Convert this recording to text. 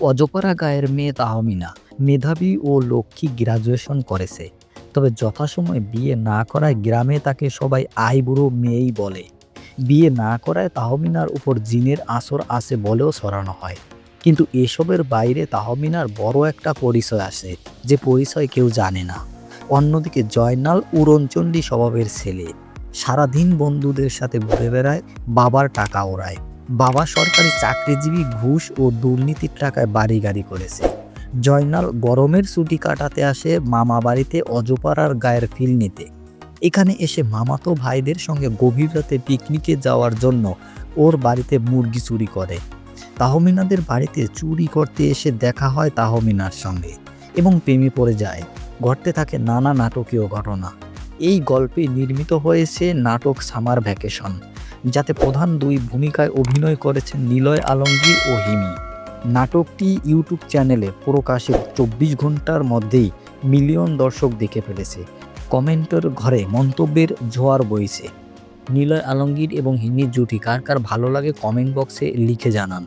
অজপাড়া গায়ের মেয়ে তাহমিনা। মেধাবী ও লক্ষ্মী গ্রাজুয়েশন করেছে। তবে যথাসময়ে বিয়ে না করায় গ্রামে তাকে সবাই আইবুড়ো মেয়েই বলে। বিয়ে না করায় তাহমিনার উপর জিনের আসর আছে বলেও সরানো হয়। কিন্তু এসবের বাইরে তাহমিনার বড় একটা পরিচয় আছে, যে পরিচয় কেউ জানে না। অন্যদিকে জয়নাল উড়নচণ্ডী স্বভাবের ছেলে। সারাদিন বন্ধুদের সাথে ঘুরে বেড়ায়, বাবার টাকা ওড়ায়। বাবা সরকারি চাকরিজীবী ঘুষ ও দুর্নীতির টাকায় বাড়ি গাড়ি করেছে। জয়নাল গরমের ছুটি কাটাতে আসে মামা বাড়িতে অজপাড়ার গায়ের ফিল নিতে। এখানে এসে মামাতো ভাইদের সঙ্গে গভীর রাতে পিকনিকে যাওয়ার জন্য ওর বাড়িতে মুরগি চুরি করে। তাহমিনাদের বাড়িতে চুরি করতে এসে দেখা হয় তাহমিনার সঙ্গে এবং প্রেমে পড়ে যায়। ঘটতে থাকে নানা নাটকীয় ঘটনা। এই গল্পে নির্মিত হয়েছে নাটক সামার ভ্যাকেশন, যাতে প্রধান দুই ভূমিকায় অভিনয় করেছেন নিলয় আলমগীর ও হিমি। নাটকটি ইউটিউব চ্যানেলে প্রকাশে চব্বিশ ঘণ্টার মধ্যেই মিলিয়ন দর্শক দেখে ফেলেছে। কমেন্টের ঘরে মন্তব্যের জোয়ার বইছে। নিলয় আলমগীর এবং হিমির জুটি কার কার ভালো লাগে কমেন্ট বক্সে লিখে জানান।